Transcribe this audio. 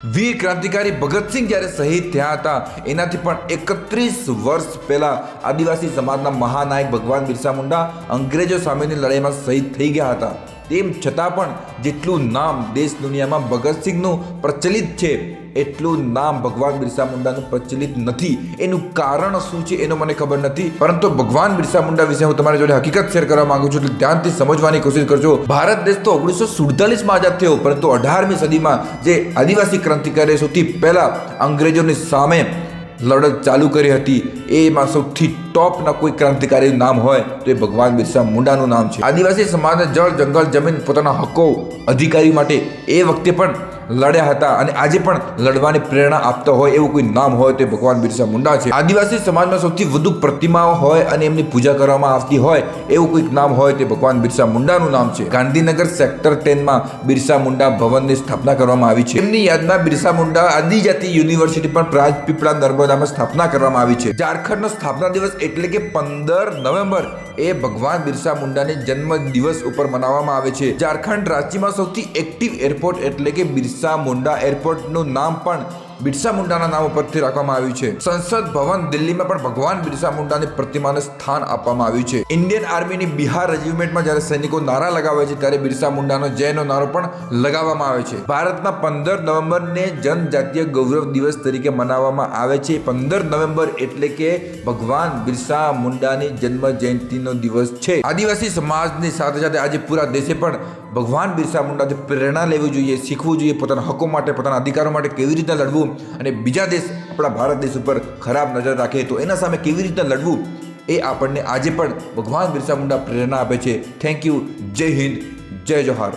વીર ક્રાંતિકારી ભગતસિંહ જ્યારે શહીદ થયા હતા, એનાથી પણ એકત્રીસ વર્ષ પહેલા આદિવાસી સમાજના મહાનાયક ભગવાન બિરસા મુંડા અંગ્રેજો સામેની લડાઈમાં શહીદ થઈ ગયા હતા. તેમ છતાં પણ જેટલું નામ દેશ દુનિયામાં ભગતસિંહનું પ્રચલિત છે, એટલું નામ ભગવાન બિરસા મુંડાનું પ્રચલિત નથી. એનું કારણ શું છે એનો મને ખબર નથી. પરંતુ ભગવાન બિરસા મુંડા વિશે હું તમારી જોડે હકીકત શેર કરવા માંગુ છું, એટલે ધ્યાનથી સમજવાની કોશિશ કરજો. ભારત દેશ તો ઓગણીસો સુડતાલીસમાં આઝાદ થયો, પરંતુ અઢારમી સદીમાં જે આદિવાસી ક્રાંતિકારીઓ સૌથી પહેલા અંગ્રેજોની સામે લડત ચાલુ કરી હતી. એમાં સૌથી ટોપના કોઈ ક્રાંતિકારીનું નામ હોય તો એ ભગવાન બિરસા મુંડાનું નામ છે. આદિવાસી સમાજના જળ જંગલ જમીન પોતાના હકો, અધિકારી માટે એ વખતે પણ લડ્યા હતા અને આજે પણ લડવાની પ્રેરણા આપતા હોય એવું કોઈ નામ હોય તો ભગવાન બિરસા મુંડા છે. આદિવાસી સમાજમાં સૌથી વધુ પ્રતિમાઓ હોય અને એમની પૂજા કરવામાં આવતી હોય એવું કોઈક નામ હોય તે ભગવાન બિરસા મુંડાનું નામ છે. ગાંધીનગર સેક્ટર ટેનમાં બિરસા મુંડા ભવનની સ્થાપના કરવામાં આવી છે. એમની યાદમાં બિરસા મુંડા આદિજાતિ યુનિવર્સિટી પણ રાજપીપળા નર્મદામાં સ્થાપના કરવામાં આવી છે. ઝારખંડનો સ્થાપના દિવસ એટલે કે પંદર નવેમ્બર એ ભગવાન બિરસા મુંડાની જન્મ દિવસ ઉપર મનાવવામાં આવે છે. ઝારખંડ રાંચીમાં સૌથી એક્ટિવ એરપોર્ટ એટલે કે બિરસા મુંડા એરપોર્ટનું નામ પણ બિરસા મુંડાના નામ ઉપરથી રાખવામાં આવ્યું છે. સંસદ ભવન દિલ્હીમાં પણ ભગવાન બિરસા મુંડાની પ્રતિમાને સ્થાન આપવામાં આવ્યું છે. ઇન્ડિયન આર્મીની બિહાર રેજિમેન્ટમાં જ્યારે સૈનિકો નારા લગાવે છે, ત્યારે બિરસા મુંડાનો જયનો નારો પણ લગાવવામાં આવે છે. ભારતમાં પંદર નવેમ્બરને જનજાતીય ગૌરવ દિવસ તરીકે મનાવવામાં આવે છે. પંદર નવેમ્બર એટલે કે ભગવાન બિરસા મુંડાની જન્મ જયંતિનો દિવસ છે. આદિવાસી સમાજની સાથે સાથે આજે પૂરા દેશે પણ ભગવાન બિરસા મુંડાથી પ્રેરણા લેવી જોઈએ, શીખવું જોઈએ, પોતાના હકો માટે, પોતાના અધિકારો માટે કેવી રીતે લડવું? અને બીજા દેશ આપણા ભારત દેશ ઉપર ખરાબ નજર રાખે તો એના સામે કેવી રીતે લડવું, એ આપણને આજે પણ ભગવાન બિરસા મુંડા પ્રેરણા આપે છે. થેન્ક યુ જય હિન્દ. જય જોહાર.